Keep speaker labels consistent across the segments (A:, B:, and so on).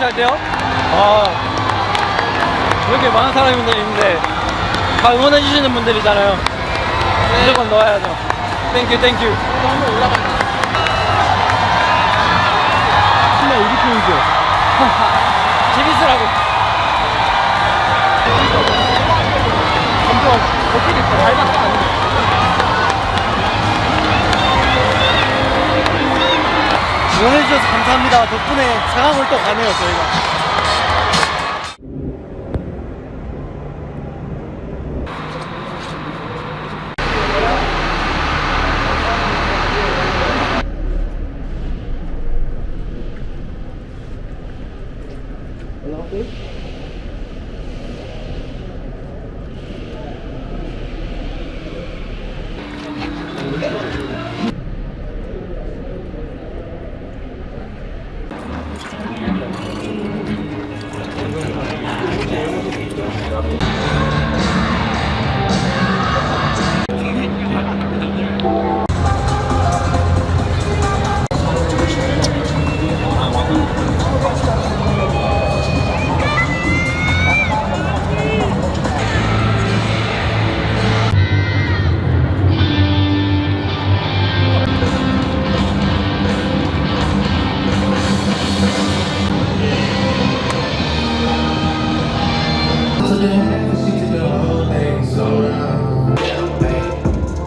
A: 할 때요? 아, 이렇게 많은 사람이 있는데 다 응원해주시는 분들이잖아요. 무조건 넣어야죠. 땡큐, 땡큐. 한번 올라가. 신나 우리 편이죠? 재밌으라고. 점점 어떻게 닮았다. 응원해주셔서 감사합니다. 덕분에 상암을 또 가네요, 저희가.
B: হবে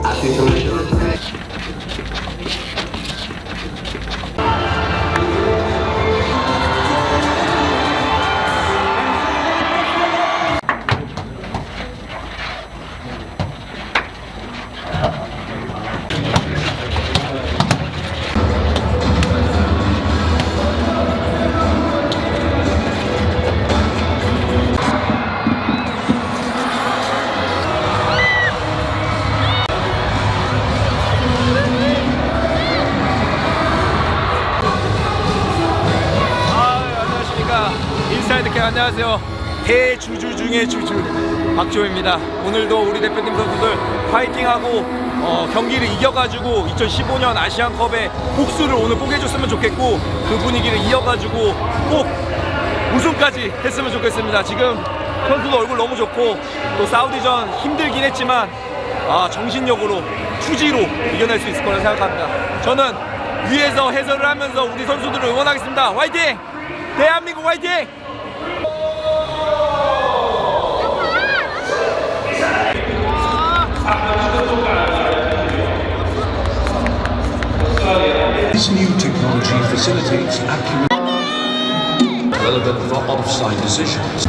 B: 아, 안녕하세요. 대주주 중의 주주 박지호입니다. 오늘도 우리 대표팀 선수들 파이팅하고 어, 경기를 이겨가지고 2015년 아시안컵에 복수를 오늘 꼭 해줬으면 좋겠고 그 분위기를 이어가지고 꼭 우승까지 했으면 좋겠습니다. 지금 선수도 얼굴 너무 좋고 또 사우디전 힘들긴 했지만 아, 정신력으로 투지로 이겨낼 수 있을 거라 생각합니다. 저는 위에서 해설을 하면서 우리 선수들을 응원하겠습니다. 화이팅! 대한민국 화이팅!
C: This new technology facilitates accurate relevant for offside decisions.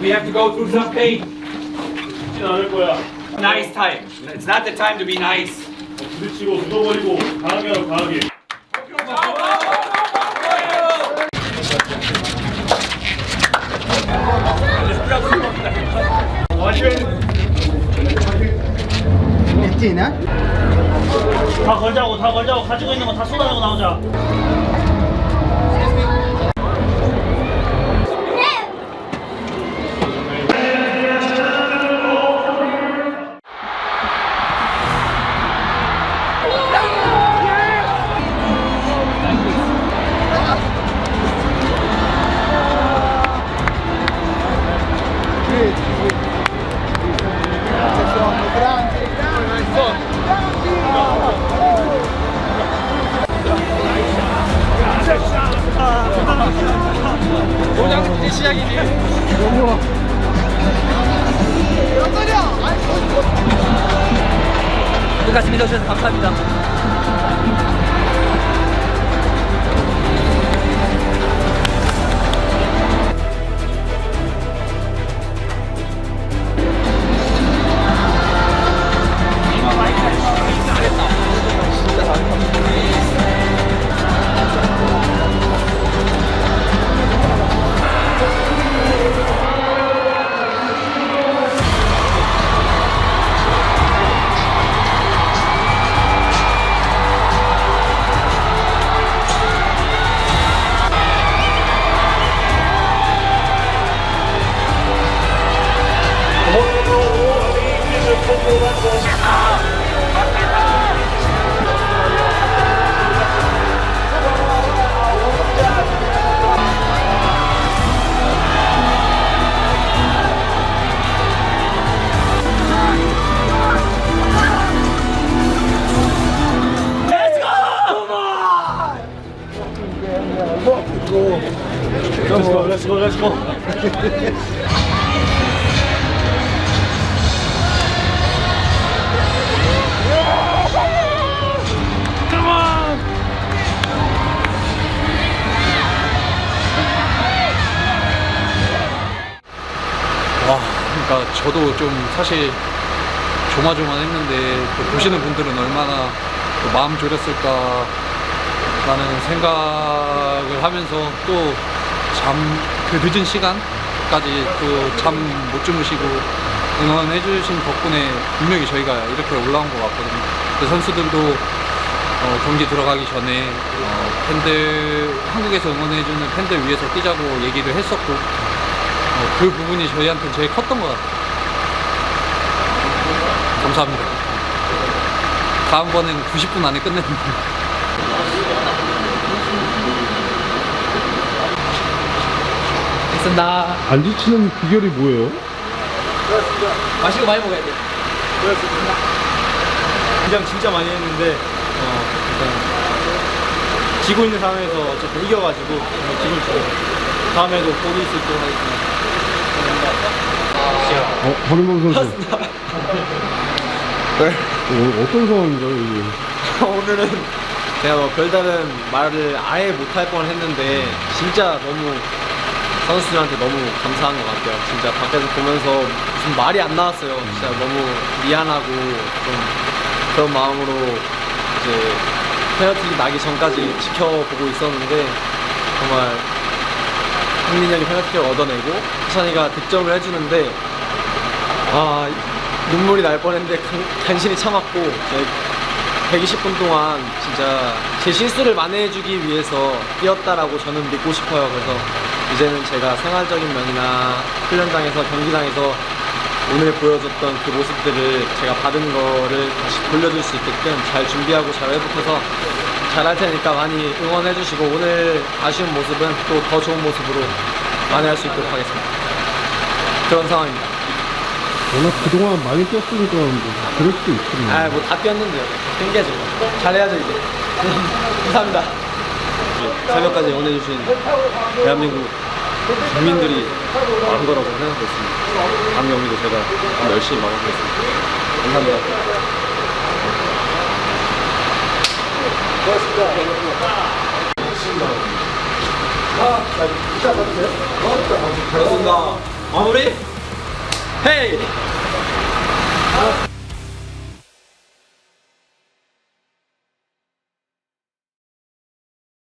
B: We have to go through some pain.
D: 쉽진 않을 거야.
B: Nice time. It's not the time to be nice.
D: 부딪히고 묻어버리고 강하게 하라 강하게. 다 걸자고 다 걸자고 가지고 있는 거 다 쏟아내고 나오자.
A: 시작이지. 끝까지 믿어주셔서 감사합니다.
E: 와, 그러니까 저도 좀 사실 조마조마했는데 또 보시는 분들은 얼마나 또 마음 졸였을까라는 생각을 하면서 또 잠 그 늦은 시간까지 또 잠 못 주무시고 응원해 주신 덕분에 분명히 저희가 이렇게 올라온 것 같거든요. 그 선수들도 어, 경기 들어가기 전에 어, 팬들 한국에서 응원해주는 팬들 위해서 뛰자고 얘기를 했었고 어, 그 부분이 저희한테 제일 컸던 것 같아요. 감사합니다. 다음번엔 90분 안에 끝내는
A: 됐습니다.
F: 안 지치는 비결이 뭐예요?
A: 마시고 많이 먹어야 돼.
G: 긴장 진짜 많이 했는데 어, 일단 지고 있는 상황에서 어쨌든 이겨가지고 정말 기분 좋고 다음에도 보기 있을 때 하겠습니다.
F: 어, 허름범 선수. 네. 어, 어떤 상황인가요, 이게?
G: 오늘은 제가 뭐 별다른 말을 아예 못할 뻔 했는데 진짜 너무 선수들한테 너무 감사한 것 같아요. 진짜 밖에서 보면서 무슨 말이 안 나왔어요. 진짜 너무 미안하고 좀 그런 마음으로 이제 페널티 나기 전까지 지켜보고 있었는데 정말 흥민이 형이 페널티를 얻어내고 수찬이가 득점을 해주는데 아 눈물이 날 뻔했는데 간, 간신히 참았고 제 120분 동안 진짜 제 실수를 만회해주기 위해서 뛰었다라고 저는 믿고 싶어요. 그래서 이제는 제가 생활적인 면이나 훈련장에서 경기장에서 오늘 보여줬던 그 모습들을 제가 받은 거를 다시 돌려줄 수 있게끔 잘 준비하고 잘 회복해서 잘 할 테니까 많이 응원해 주시고 오늘 아쉬운 모습은 또 더 좋은 모습으로 만회할 수 있도록 하겠습니다. 그런 상황입니다.
F: 워낙 그동안 많이 뛰었으니까 뭐 그럴 수도 있겠네요.
G: 아, 뭐 다 뛰었는데요. 핑계죠. 잘해야죠, 이제. 감사합니다. 새벽까지 응원해주신 대한민국 국민들이 한 거라고 생각하고 있습니다. 다음 경기도 제가 좀 열심히 막아보겠습니다. 감사합니다. 고맙습니다. 마무리? 헤이!